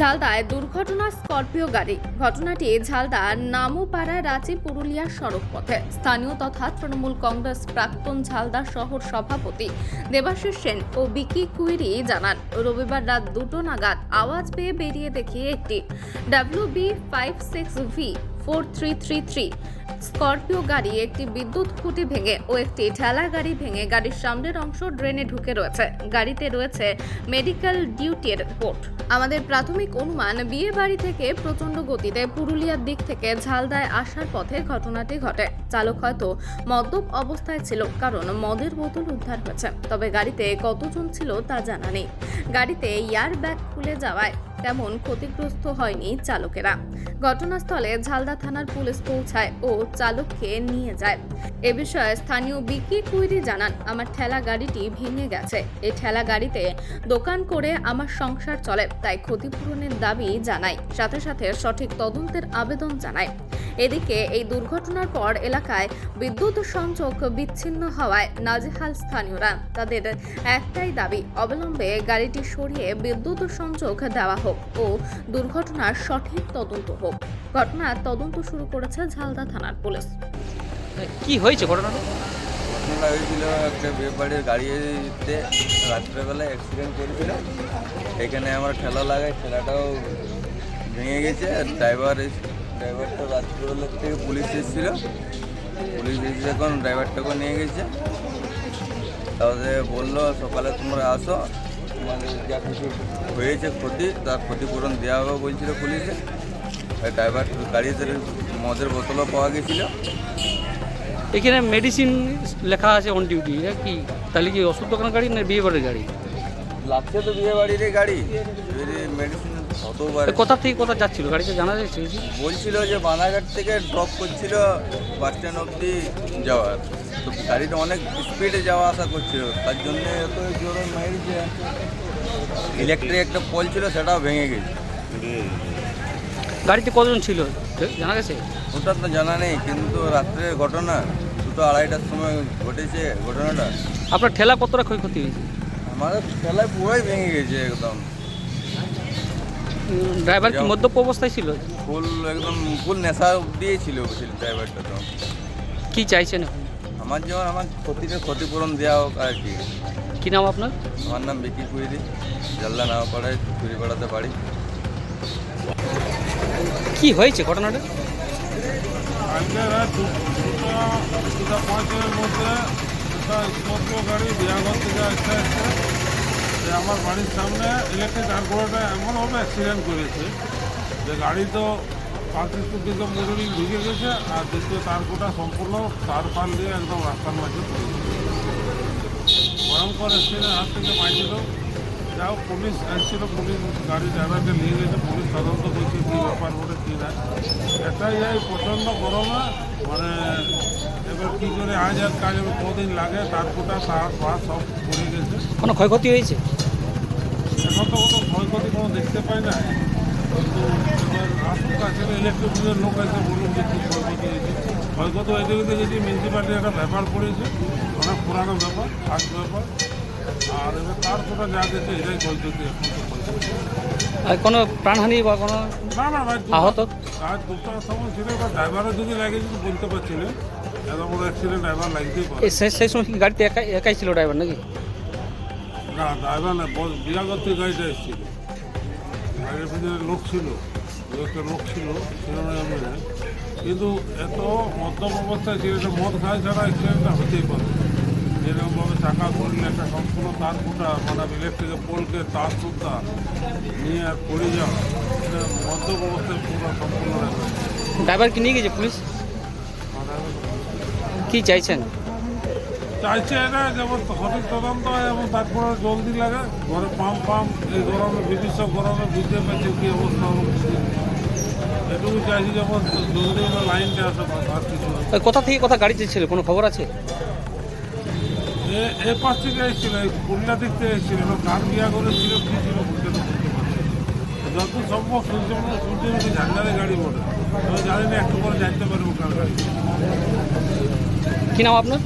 ঝালদায় দুর্ঘটনা স্করপিও গাড়ি। ঘটনাটি ঝালদা নামোপাড়া রাঁচি পুরুলিয়া সড়ক পথে স্থানীয় তথা তৃণমূল কংগ্রেস প্রাক্তন ঝালদা শহর সভাপতি দেবাশিস সেন ও বিকি কুইরি জানান, রবিবার রাত দুটো নাগাদ আওয়াজ পেয়ে বেরিয়ে দেখি একটি W B five six V four three three three Scorpio গাড়ি একটি বিদ্যুৎ খুঁটি ভেঙে ও একটি ঠেলা গাড়ি ভেঙে গাড়ির সামনের অংশ ড্রেনে ঢুকে রয়েছে গাড়িতে রয়েছে মেডিকেল ডিউটির রিপোর্ট আমাদের প্রাথমিক অনুমান বিয়ে বাড়ি থেকে প্রচণ্ড গতিতে পুরুলিয়ার দিক থেকে ঝালদায় আসার পথে ঘটনাটি ঘটে চালক হয়তো মদ্যপ অবস্থায় ছিল কারণ মদের বোতল উদ্ধার হয়েছে তবে গাড়িতে কতজন ছিল তা জানা নেই গাড়িতে এয়ার ব্যাগ খুলে যাওয়ায় তেমন ক্ষতিগ্রস্ত হয়নি চালকেরা। ঘটনাস্থলে ঝালদা থানার পুলিশ পৌঁছায় ও চালককে নিয়ে যায়। এ বিষয়ে স্থানীয় বিকি কুইরি জানান, আমার ঠেলা গাড়িটি ভেঙে গেছে। এই ঠেলা গাড়িতে দোকান করে আমার সংসার চলে, তাই ক্ষতিপূরণের দাবি জানায় সাথে সাথে সঠিক তদন্তের আবেদন জানাই এদিকে এই দুর্ঘটনার পর এলাকায় বিদ্যুৎ সংযোগ বিচ্ছিন্ন হওয়ায় নাজেহাল স্থানীয়রা। তাদের একটাই দাবি অবিলম্বে গাড়িটি সরিয়ে বিদ্যুৎ সংযোগ দেওয়া হোক ও দুর্ঘটনার সঠিক তদন্ত হোক। ঘটনার তদন্ত শুরু করেছে ঝালদা থানার পুলিশ। কি হয়েছে ঘটনাটা? ঘটনা হয়েছিল একটা বিয়ে বাড়ির গাড়িতে রাত্রেবেলা অ্যাক্সিডেন্ট করেছিল। এখানে আমার ঠেলা লাগায় ঠেলাটাও ভেঙে গেছে। আর ড্রাইভার ড্রাইভারটা রাত্রিবেলার থেকে পুলিশ এসেছিল। পুলিশ এসে এখন ড্রাইভারটাকে নিয়ে গেছে। তাহলে বলল সকালে তোমরা আসো। যা কিছু হয়েছে ক্ষতি তার ক্ষতিপূরণ দেওয়া হবে বলছিল পুলিশে। ড্রাইভার গাড়িতে মদের বোতলও পাওয়া গেছিল। এখানে মেডিসিন লেখা আছে অন ডিউটি এটা কি? তাহলে কি ওষুধ দোকানের গাড়ি না বিয়ে বাড়ির গাড়ি? লাগছে তো বিয়ে বাড়ির গাড়ি। মেডিসিন কতবার কোথা থেকে কোথা যাচ্ছিল? গাড়িতে জানা যাচ্ছে কিছু? বলছিল যে বানাঘাট থেকে ড্রপ করছিল বাস স্ট্যান্ড অবধি যাওয়ার। তো গাড়িটা অনেক স্পিডে যাওয়া আসা করছিল। তার জন্য এত জোরে মেরেছে ইলেকট্রিক একটা পোল ছিল সেটাও ভেঙে গেছে। গাড়িতে কজন ছিল? জানা গেছে? ওটা তো জানা নেই কিন্তু রাত্রের ঘটনা দুটো আড়াইটার সময় ঘটেছে ঘটনাটা। আপনার ঠেলা কতটা ক্ষয়ক্ষতি হয়েছে? আমাদের ঠেলায় পুরোই ভেঙে গেছে একদম। ড্রাইভার কি। মদ্যপ অবস্থায় ছিল? ফুল একদম ফুল নেশা দিয়েছিল ছিল ড্রাইভারটা তো। কি চাইছেন আমার যেমন আমার ক্ষতিটা ক্ষতিপূরণ দেওয়া হোক আর কি। কি নাম আপনার? আমার নাম বিকি কুইরি। জাল্লা নাও পাড়ায় চুরি পাড়াতে পারি কি হয়েছে ঘটনাটা? দুটা দুটা পাঁচের মধ্যে একটা স্কর্পিও গাড়ি বিয়াগর থেকে আসতে আসতে আমার বাড়ির সামনে ইলেকট্রিক তারপরটা এমনভাবে অ্যাক্সিডেন্ট করেছে যে গাড়ি তো পাঁচিশ দিকে মোটরিং ঢুকে গেছে আর দ্বিতীয় তারপোটা সম্পূর্ণ তার ফাল দিয়ে একদম রাস্তার মাঝে পড়ে গেছে। ভয়ঙ্কর অ্যাক্সিডেন্ট হাত থেকে বাঁচছিল যাও পুলিশ আসছিল পুলিশ গাড়ি ড্রাইভারকে নিয়ে গেছে, পুলিশ তদন্ত করছে, কী ব্যাপার, বলে কী না। এটাই প্রচণ্ড গরমে মানে এবার কী করে আজ আর কাজ হবে কদিন লাগে তারপরটা তার পা সব পড়ে গেছে। কোনো ক্ষয়ক্ষতি হয়েছে? এখন তো কোনো ক্ষয়ক্ষতি কোনো দেখতে পাই না। কিন্তু এবার ছিল ইলেকট্রিকের লোক আছে বলুন যে কী ক্ষয়ক্ষতি হয়েছে। ক্ষয়ক্ষতি হয়েছে কিন্তু যদি মিউনিসিপ্যালিটির একটা ব্যাপার পড়েছে অনেক পুরানো ব্যাপার ফার্স্ট ব্যাপার। আর এবার তারপরে যা গেছে এটাই এখন আর কোনো প্রাণহানি বা কোনো না না ভাই আহত? কাজ দুটার সময় ছিল এবার ড্রাইভারও যদি লাগে যদি বলতে পারছি না এত বড় অ্যাক্সিডেন্ট ড্রাইভার লাগতেই পারে সেই সময় কি গাড়িতে একাই একাই ছিল ড্রাইভার নাকি? না ড্রাইভার না বিরাগত গাড়িটা এসেছিল। গাড়ির ভিতরে লোক ছিল একটা লোক ছিল সেরকম কিন্তু এত মদ্যপ অবস্থায় ছিল মদ খায় ছাড়া অ্যাক্সিডেন্টটা হতেই পারে। যেরকমভাবে চাকা করলে একটা সম্পূর্ণ তার ফুটা মানে ইলেকট্রিকের পোলকে তার সুদ্ধা নিয়ে আর পড়ে যাওয়া এটা মদ্যপ অবস্থায় পুরো সম্পূর্ণ ড্রাইভার কি নিয়ে গেছে পুলিশ? কি চাইছেন? চাইছে এটা যেমন সঠিক তদন্ত হয় এবং তারপরে জলদি লাগে ঘরে পাম্প পাম্প এই গরমে বিভীষিক গরমে বুঝতে পারছি কী অবস্থা এটুকু চাইছি যেমন জলদি লাইনটা আসে আর কিছু কোথা থেকে কোথা গাড়িতে ছিল? কোনো খবর আছে? এ- এ থেকে এসেছিল পুরুলিয়া দিক থেকে এসেছিল কার বিয়া করেছিল, কী ছিল বুঝতে বুঝতে পারছি। যত সম্ভব সূর্য সূর্য ঝান্ডারে গাড়ি বলে আমি জানি না একটু পরে জানতে পারব কার গাড়ি। কি নাম আপনার?